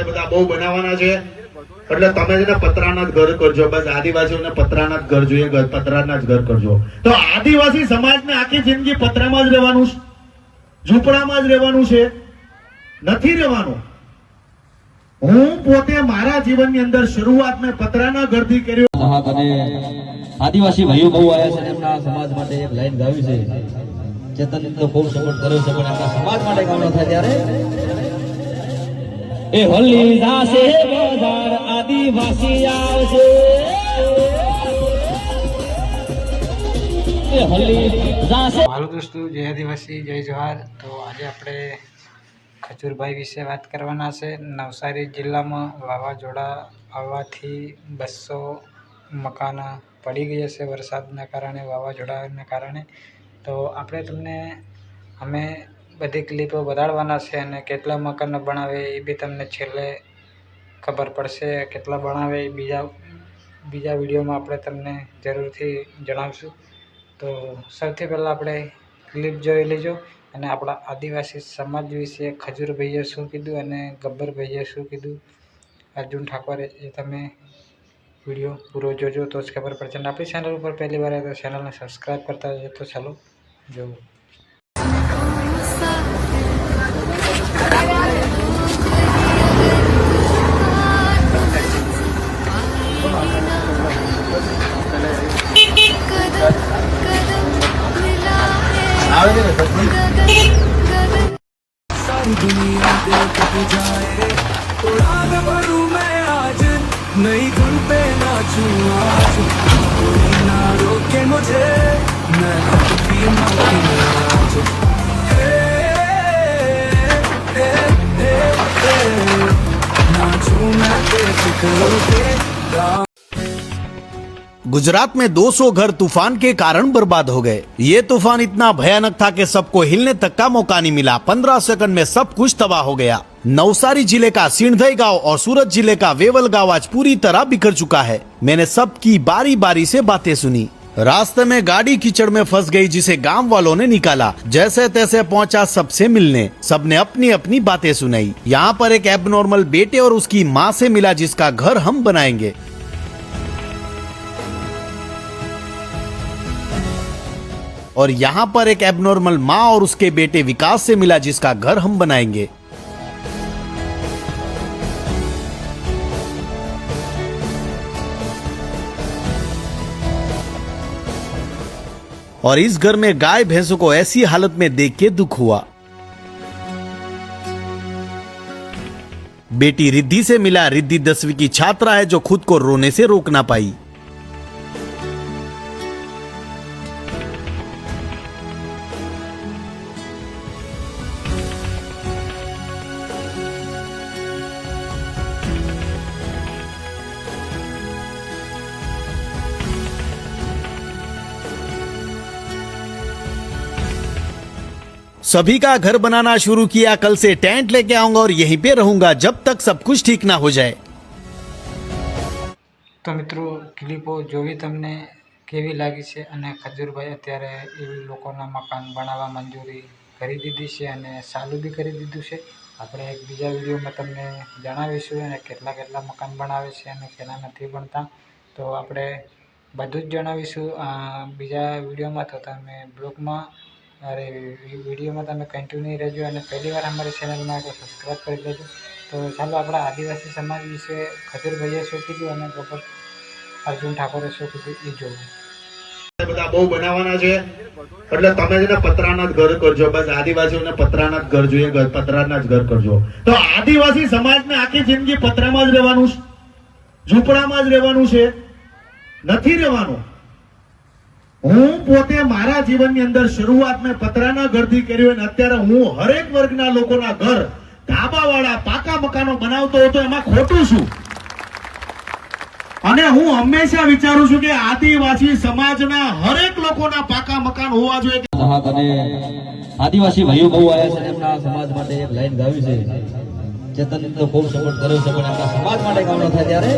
બધા બહુ બનાવવાના છે. એટલે તમે છે ને પતરાના જ ઘર કરજો. બસ આદિવાસીઓને પતરાના જ ઘર જોઈએ પતરાના જ ઘર કરજો. તો આદિવાસી સમાજને આખી જિંદગી પતરામાં જ રહેવાનું છે? ઝૂંપડામાં જ રહેવાનું છે? નથી રહેવાનું? હું પોતે મારા જીવનની અંદર શરૂઆત મેં પતરાના ઘરથી કર્યો. આદિવાસી ભાઈઓ બહુ આવ્યા છે એમના સમાજ માટે એક લાઈન ગાવી છે. ચેતન તો ખૂબ સપોર્ટ કર્યો છે, પણ એમના સમાજ માટે ગાવાનો થાય ત્યારે એ હોલી જાશે બજાર આદિવાસી આવશે. મારું દોસ્તો, જય આદિવાસી, જય જોહાર તો આજે આપણે ખજૂરભાઈ વિશે વાત કરવાના છે. નવસારી જિલ્લામાં વાવાઝોડા આવવાથી બસો મકાન પડી ગયા છે વરસાદના કારણે, વાવાઝોડાના કારણે. તો આપણે તમને, અમે બધી ક્લિપો વધારવાના છે અને કેટલા મકાનો બનાવે એ બી તમને છેલ્લે ખબર પડશે. કેટલા બનાવે એ બીજા બીજા વિડીયોમાં આપણે તમને જરૂરથી જણાવશું. તો સૌથી પહેલાં આપણે ક્લિપ જોઈ લેજો અને આપણા આદિવાસી સમાજ વિશે ખજૂરભાઈએ શું કીધું અને ગબ્બરભાઈએ શું કીધું. અર્જુન ઠાકોરે એ તમે વીડિયો પૂરો જોજો તો જ ખબર પડશે. અને આપણી ચેનલ ઉપર પહેલી વાર તો ચેનલને સબસ્ક્રાઈબ કરતા જજો તો ચાલો. જોવું. नई धुन पे नाचूं आज कोई ना रोके मुझे मैं खुद भी नाचूं आज गुजरात में 200 घर तूफ़ान के कारण बर्बाद हो गए। ये तूफ़ान इतना भयानक था कि सबको हिलने तक का मौका नहीं मिला। 15 सेकंड में सब कुछ तबाह हो गया। नवसारी ज़िले का सिंधई गाँव और सूरत ज़िले का वेवल गाँव आज पूरी तरह बिखर चुका है। मैंने सबकी बारी बारी से बातें सुनी। रास्ते में गाड़ी कीचड़ में फंस गई जिसे गाँव वालों ने निकाला। जैसे तैसे पहुँचा सबसे मिलने। सबने अपनी अपनी बातें सुनाई। यहाँ पर एक एबनॉर्मल बेटे और उसकी माँ से मिला जिसका घर हम बनाएँगे। और यहाँ पर एक एबनॉर्मल माँ और उसके बेटे विकास से मिला जिसका घर हम बनाएँगे। और इस घर में गाय भैंसों को ऐसी हालत में देख के दुख हुआ। बेटी रिद्धि से मिला रिद्धि दसवीं की छात्रा है जो खुद को रोने से रोक ना पाई। सभी का घर बनाना शुरू किया कल से टेंट लेके आऊंगा और यहीं पे रहूंगा जब तक सब कुछ ठीक ना हो जाए તો મિત્રો ક્લિપો જોવી તમને કેવી લાગી છે અને ખજૂરભાઈ અત્યારે એ લોકોના મકાન બનાવવા મંજૂરી કરી દીધી છે અને ચાલુ બી કરી દીધું છે આપણે એક બીજા વિડીયોમાં તમને જણાવીશું અને કેટલા કેટલા મકાન બનાવે છે અને કેટલા નથી બનતા તો આપણે બધું જ જણાવીશું આ બીજા વિડીયોમાં તો તમે બ્લોગમાં અરે વિડીયોમાં તમે કન્ટિન્યુ રહેજો અને પહેલી વાર અમારી ચેનલમાં સબસ્ક્રાઈબ કરી દેજો તો ચાલો આપણા આદિવાસી સમાજ વિશે ખજૂરભાઈએ શું કીધું અને ગબર અર્જુન ઠાકોરે શું કીધું એ જોવું. બધા બહુ બનાવવાના છે. એટલે તમે છે ને પતરાના જ ઘર કરજો. બસ આદિવાસીઓને પતરાના જ ઘર જોઈએ પતરાના જ ઘર કરજો. તો આદિવાસી સમાજને આખી જિંદગી પતરામાં જ રહેવાનું ઝૂંપડામાં જ રહેવાનું છે? નથી રહેવાનું? હું પોતે મારા જીવનની અંદર શરૂઆત મેં પતરાના ઘરથી કર્યું અને અત્યારે હું હરેક વર્ગના લોકોના ઘર ધાબાવાળા પાકા મકાનો બનાવતો હતો, એમાં ખોટું છું. અને હું હંમેશા વિચારું છું કે આદિવાસી સમાજના હરેક લોકોના પાકા મકાન હોવા જોઈએ. આદિવાસી ભાઈઓ બહુ આવ્યા છે એમના સમાજ માટે એક લાઈન ગાવી છે. ચેતન તો ખૂબ સપોર્ટ કર્યો છે, પણ એમના સમાજ માટે ગાવાનો થાય ત્યારે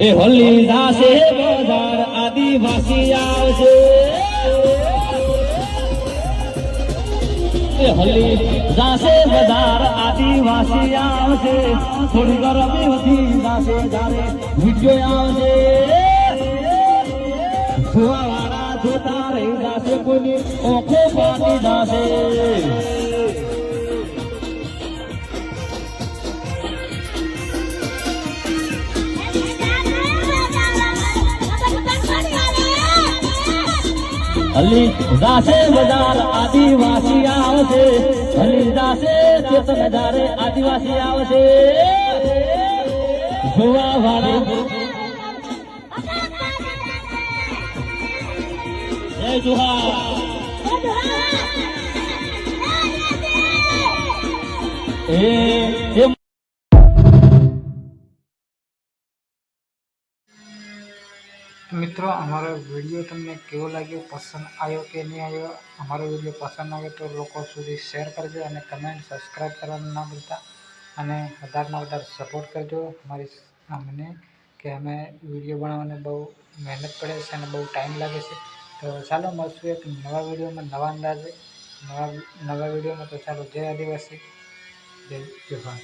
એ હોલી જાશે બજાર આદિવાસી આવશે. એ હલ્લી જાશે બજાર આદિવાસી આવશે. થોડી ગરમી વધી જાશે જારે વિડિયો આવશે. જોવાવાળા જોતા રહી જાશે કોઈની ઓખો પાટી જાશે હલ્લી જાશે બજાર આદિવાસી આવશે. હલ્લી જાશે ચેતન જારે આદિવાસી આવશે. જોવા વાળા. જય જુહાર. એ મિત્રો, અમારો વીડિયો તમને કેવો લાગ્યો? પસંદ આવ્યો કે નહીં આવ્યો? અમારો વીડિયો પસંદ આવ્યો તો લોકો સુધી શેર કરજો અને કમેન્ટ સબસ્ક્રાઈબ કરવાનું ના ભૂલતા. અને વધારેમાં વધારે સપોર્ટ કરજો. અમારી અમને કે અમે વીડિયો બનાવવાને બહુ મહેનત પડે છે અને બહુ ટાઈમ લાગે છે. તો ચાલો, મળશું એક નવા વિડીયોમાં નવા અંદાજે. નવા નવા વિડીયોમાં તો ચાલો, જય આદિવાસી. જય જોહાર